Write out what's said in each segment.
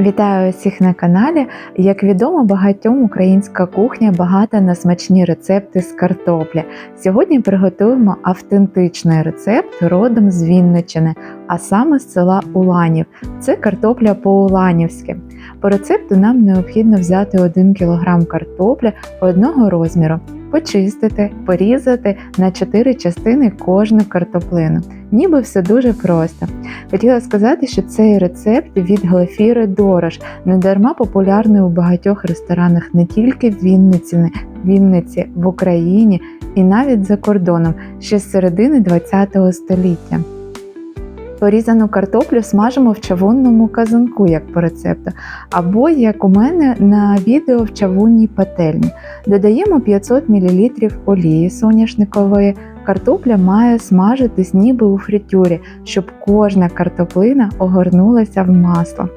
Вітаю усіх на каналі. Як відомо, багатьом українська кухня багата на смачні рецепти з картоплі. Сьогодні приготуємо автентичний рецепт родом з Вінничини, а саме з села Уланів. Це картопля по-уланівськи. По рецепту нам необхідно взяти 1 кг картоплі одного розміру, почистити, порізати на 4 частини кожну картоплину. Ніби все дуже просто. Хотіла сказати, що цей рецепт від Глафіри Дорож недарма популярний у багатьох ресторанах не тільки в Вінниці, Вінниці, в Україні і навіть за кордоном ще з середини ХХ століття. Порізану картоплю смажимо в чавунному казанку, як по рецепту, або, як у мене на відео в чавунній пательні. Додаємо 500 мл олії соняшникової. Картопля має смажитись ніби у фритюрі, щоб кожна картоплина огорнулася в масло.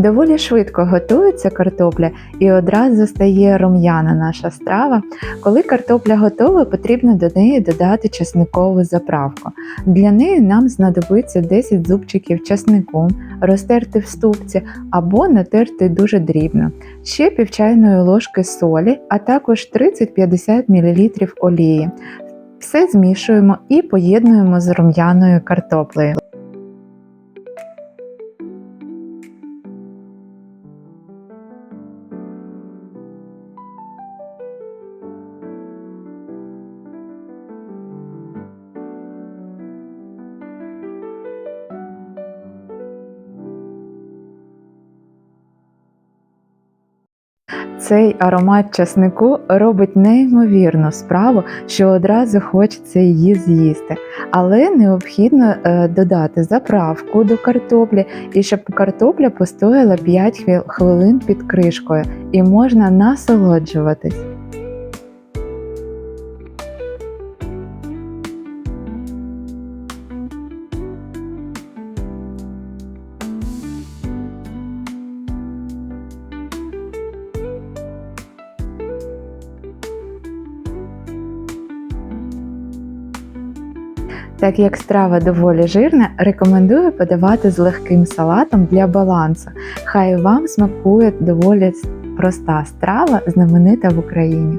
Доволі швидко готується картопля і одразу стає рум'яна наша страва. Коли картопля готова, потрібно до неї додати чесникову заправку. Для неї нам знадобиться 10 зубчиків чеснику, розтерти в ступці або натерти дуже дрібно, ще пів чайної ложки солі, а також 30-50 мл олії. Все змішуємо і поєднуємо з рум'яною картоплею. Цей аромат часнику робить неймовірну справу, що одразу хочеться її з'їсти. Але необхідно е, додати заправку до картоплі і щоб картопля постояла 5 хвил- хвилин під кришкою і можна насолоджуватись. Так як страва доволі жирна, рекомендую подавати з легким салатом для балансу. Хай вам смакує доволі проста страва, знаменита в Україні.